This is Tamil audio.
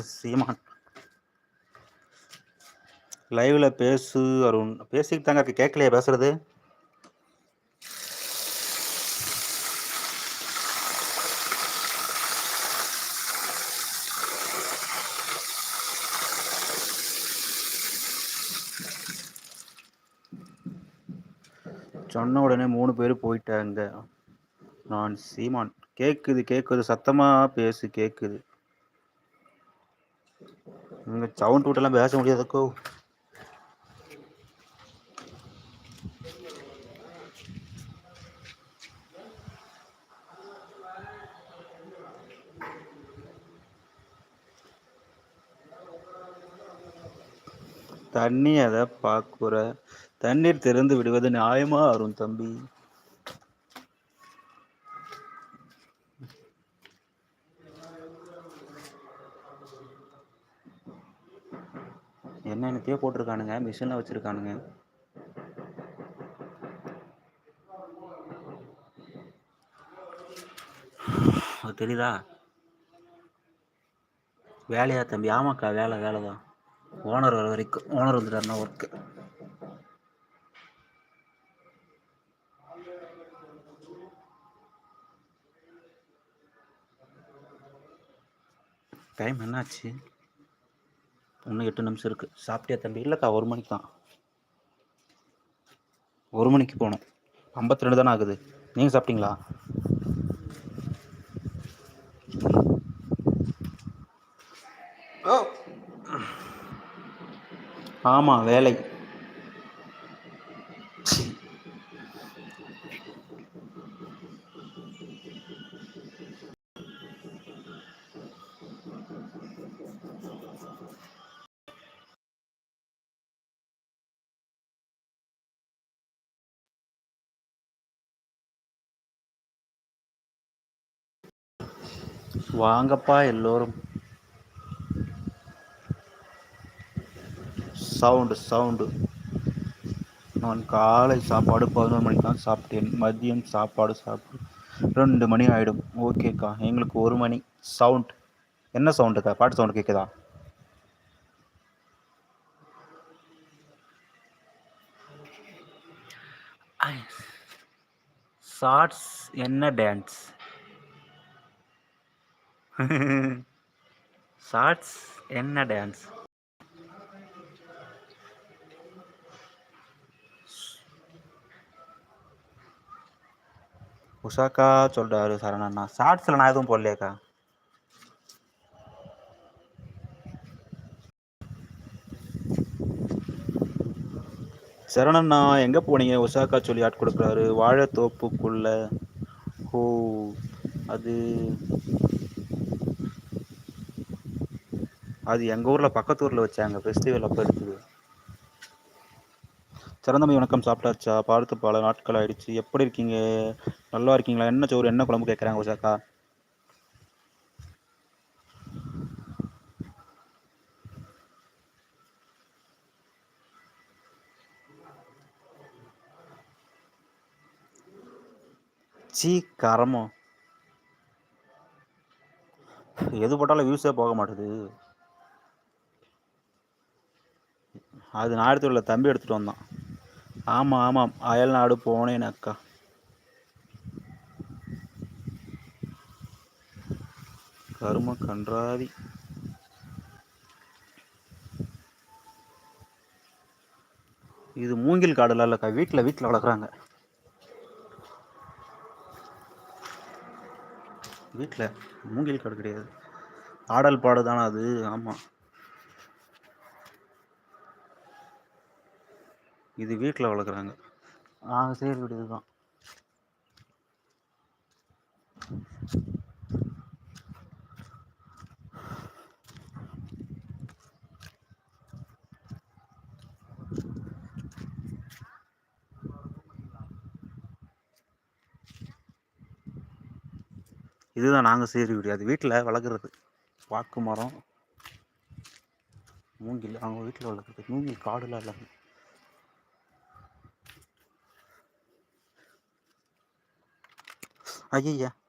சீமான். லைவ்ல பேசு அருண். பேசிக்கிட்டு தாங்க இருக்கு. கேட்கலையா பேசுறது? சொன்ன உடனே மூணு பேர் போயிட்டாங்க. நான் சீமான். கேட்குது கேட்குது சத்தமாக பேசு கேட்குது இங்க சவுண்ட் விட்டெல்லாம் பேச முடியாதுக்கோ தண்ணி அதை பார்க்குற? தண்ணீர் திறந்து விடுவது நியாயமா அருண் தம்பி? என்ன என்னத்தையோ போட்டிருக்கானுங்க மிஷினில் வச்சுருக்கானுங்க. அது தெரியுதா? வேலையா தம்பி? ஆமாக்கா வேலை வேலை தான் ஓனர் வர வரைக்கும் ஓனர் வந்துட்டாருன்னா ஒர்க்கு டைம் என்னாச்சு? இன்னும் எட்டு நிமிஷம் இருக்குது சாப்பிட்டியா தம்பி? இல்லைக்கா ஒரு மணிக்கு தான். ஒரு மணிக்கு போகணும். ஐம்பத்தி ரெண்டு தானே ஆகுது. நீங்கள் சாப்பிட்டீங்களா? ஆமாம் வேலை. வாங்கப்பா எல்லோரும். Sound sound. நான் காலை சாப்பாடு பதினோரு மணிக்கு தான் சாப்பிட்டேன். மதியம் சாப்பாடு சாப்பிட்டு ரெண்டு மணி ஆகிடும் ஓகேக்கா எங்களுக்கு ஒரு மணி. சவுண்ட் என்ன சவுண்டுக்கா பாட்டு சவுண்டு கேட்குதா ஷார்ட்ஸ் என்ன டான்ஸ் ஷார்ட்ஸ் என்ன டான்ஸ் உஷாக்கா சொல்கிறாரு சரணண்ணா ஷார்ட்ஸில் நான் எதுவும் போடலையாக்கா. சரணண்ணா எங்கே போனீங்க? உஷாக்கா சொல்லி ஆட் கொடுக்குறாரு. வாழைத்தோப்புக்குள்ள. ஓ அது அது எங்கள் ஊரில் பக்கத்து ஊரில் வச்சாங்க ஃபெஸ்டிவல் அப்போ இருக்குது சிறந்தமை வணக்கம். சாப்பிட்டாச்சா? பார்த்து பல நாட்கள் ஆயிடுச்சு. எப்படி இருக்கீங்க? நல்லா இருக்கீங்களா? என்ன சோறு? என்ன குழம்பு கேட்குறாங்க உஷாக்கா? சீ கரமோ? எது போட்டாலும் வியூஸே போக மாட்டுது. அது நான் தம்பி எடுத்துகிட்டு வந்தான். ஆமாம் ஆமாம் அயல் நாடு போனேன் அக்கா. கரும கன்றாதி. இது மூங்கில் காடுலாம் இல்லைக்கா வீட்டில் வீட்டில் வளர்க்குறாங்க. வீட்டில் மூங்கில் காடு கிடையாது. ஆடல் பாடு தானே அது? ஆமாம் இது வீட்டில் வளர்க்குறாங்க நாங்கள் செய்கிற வீடு இதுதான் இதுதான் நாங்கள் செய்கிற வீடு. அது வீட்டில் வளர்க்குறது வாக்கு மரம் மூங்கில் அவங்க வீட்டில் வளர்க்குறது மூங்கில் காடுலாம் இல்லாமல் भाजी